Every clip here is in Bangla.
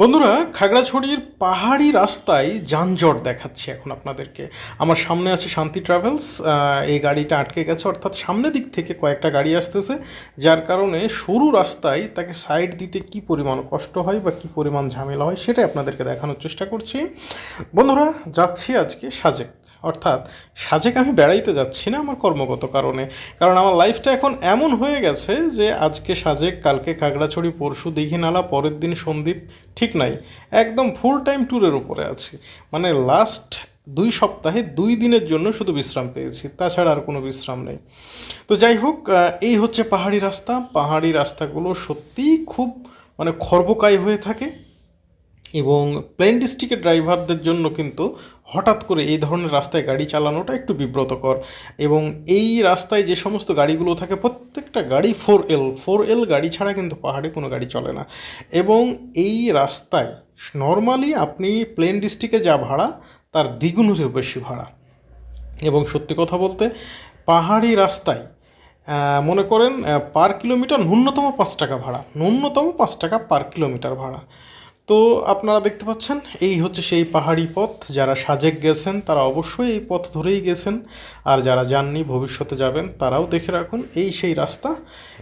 বন্ধুরা, খাগড়াছড়ির পাহাড়ি রাস্তায় যানজট দেখাচ্ছি এখন আপনাদেরকে। আমার সামনে আছে শান্তি ট্রাভেলস এই গাড়িটা আটকে গেছে, অর্থাৎ সামনে দিক থেকে কয়েকটা গাড়ি আসতেছে, যার কারণে সরু রাস্তায় তাকে সাইড দিতে কি পরিমাণ কষ্ট হয় বা কি পরিমাণ ঝামেলা হয়, সেটাই আপনাদেরকে দেখানোর চেষ্টা করছি। বন্ধুরা, যাচ্ছি আজকে সাজেক। অর্থাৎ সাজেক আমি বেড়াইতে যাচ্ছি না আমার কর্মগত কারণে। কারণ আমার লাইফটা এখন এমন হয়ে গেছে যে আজকে সাজেক, কালকে খাগড়াছড়ি, পরশু দীঘিনালা, পরের দিন সন্দ্বীপ, ঠিক নাই, একদম ফুল টাইম ট্যুরের উপরে আছি। মানে লাস্ট দুই সপ্তাহে দুই দিনের জন্য শুধু বিশ্রাম পেয়েছি, তাছাড়া আর কোনো বিশ্রাম নেই। তো যাই হোক এই হচ্ছে পাহাড়ি রাস্তা। পাহাড়ি রাস্তাগুলো সত্যিই খুব মানে খর্বকায় হয়ে থাকে। এবং প্লেন ডিস্ট্রিক্টের ড্রাইভারদের জন্য কিন্তু হঠাৎ করে এই ধরনের রাস্তায় গাড়ি চালানোটা একটু বিব্রতকর এবং এই রাস্তায় যে সমস্ত গাড়িগুলো থাকে, প্রত্যেকটা গাড়ি ফোর এল ফোর এল গাড়ি ছাড়া কিন্তু পাহাড়ে কোনো গাড়ি চলে না। এবং এই রাস্তায় নর্মালি আপনি প্লেন ডিস্ট্রিক্টে যা ভাড়া, তার দ্বিগুণেরও বেশি ভাড়া। এবং সত্যি কথা বলতে, পাহাড়ি রাস্তায় মনে করেন পার কিলোমিটার ন্যূনতম পাঁচ টাকা ভাড়া। ন্যূনতম পাঁচ টাকা পার কিলোমিটার ভাড়া। তো আপনারা দেখতে পাচ্ছেন, এই হচ্ছে সেই পাহাড়ি পথ। যারা সাজেক গেছেন, তারা অবশ্যই এই পথ ধরেই গেছেন। আর যারা যাননি, ভবিষ্যতে যাবেন, তারাও দেখে রাখুন এই সেই রাস্তা।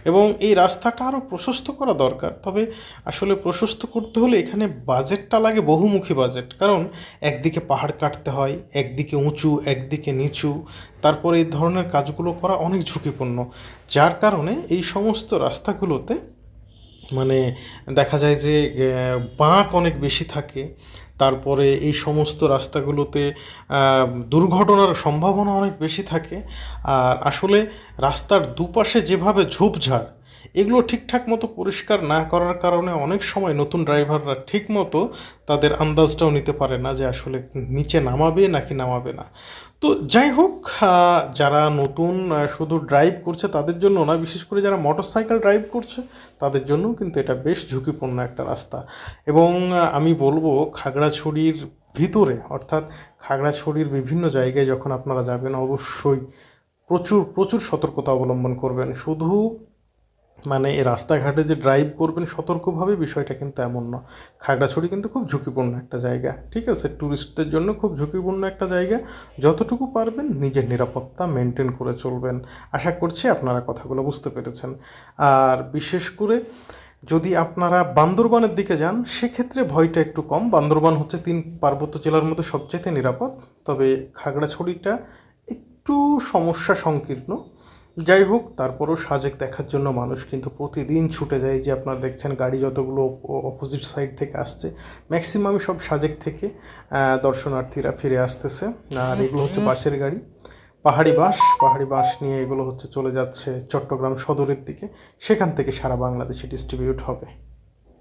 এবং এই রাস্তাটা আরও প্রশস্ত করা দরকার। তবে আসলে প্রশস্ত করতে হলে এখানে বাজেটটা লাগে বহুমুখী বাজেট। কারণ একদিকে পাহাড় কাটতে হয়, একদিকে উঁচু, একদিকে নিচু। তারপরে এই ধরনের কাজগুলো করা অনেক ঝুঁকিপূর্ণ। যার কারণে এই সমস্ত রাস্তাগুলোতে মানে দেখা যায় যে বাঁক অনেক বেশি থাকে। তারপরে এই সমস্ত রাস্তাগুলোতে দুর্ঘটনার সম্ভাবনা অনেক বেশি থাকে। আর আসলে রাস্তার দুপাশে যেভাবে ঝোপঝাড় এগুলো ঠিকঠাক মতো পরিষ্কার না করার কারণে অনেক সময় নতুন ড্রাইভাররা ঠিক মতো তাদের আন্দাজটাও নিতে পারে না যে আসলে নিচে নামাবে নাকি নামাবে না। তো যাই হোক যারা নতুন শুধু ড্রাইভ করছে তাদের জন্য না, বিশেষ করে যারা মোটরসাইকেল ড্রাইভ করছে তাদের জন্য কিন্তু এটা বেশ ঝুঁকিপূর্ণ একটা রাস্তা। এবং আমি বলব খাগড়াছড়ির ভিতরে, অর্থাৎ খাগড়াছড়ির বিভিন্ন জায়গায় যখন আপনারা যাবেন, অবশ্যই প্রচুর প্রচুর সতর্কতা অবলম্বন করবেন। শুধু মানে এই রাস্তাঘাটে যে ড্রাইভ করবেন সতর্কভাবে বিষয়টা কিন্তু এমন না। খাগড়াছড়ি কিন্তু খুব ঝুঁকিপূর্ণ একটা জায়গা, ঠিক আছে? ট্যুরিস্টদের জন্য খুব ঝুঁকিপূর্ণ একটা জায়গা। যতটুকু পারবেন নিজের নিরাপত্তা মেনটেন করে চলবেন। আশা করছি আপনারা কথাগুলো বুঝতে পেরেছেন। আর বিশেষ করে যদি আপনারা বান্দরবানের দিকে যান, সেক্ষেত্রে ভয়টা একটু কম। বান্দরবান হচ্ছে তিন পার্বত্য জেলার মধ্যে সবচেয়ে নিরাপদ। তবে খাগড়াছড়িটা একটু সমস্যা সংকীর্ণ। যাই হোক তারপরও সাজেক দেখার জন্য মানুষ কিন্তু প্রতিদিন ছুটে যায়। যে আপনারা দেখছেন গাড়ি যতগুলো অপোজিট সাইড থেকে আসছে ম্যাক্সিমামই সব সাজেক থেকে দর্শনার্থীরা ফিরে আসতেছে। আর এগুলো হচ্ছে বাসের গাড়ি। পাহাড়ি বাঁশ পাহাড়ি বাঁশ নিয়ে এগুলো হচ্ছে চলে যাচ্ছে চট্টগ্রাম সদরের দিকে। সেখান থেকে সারা বাংলাদেশে ডিস্ট্রিবিউট হবে।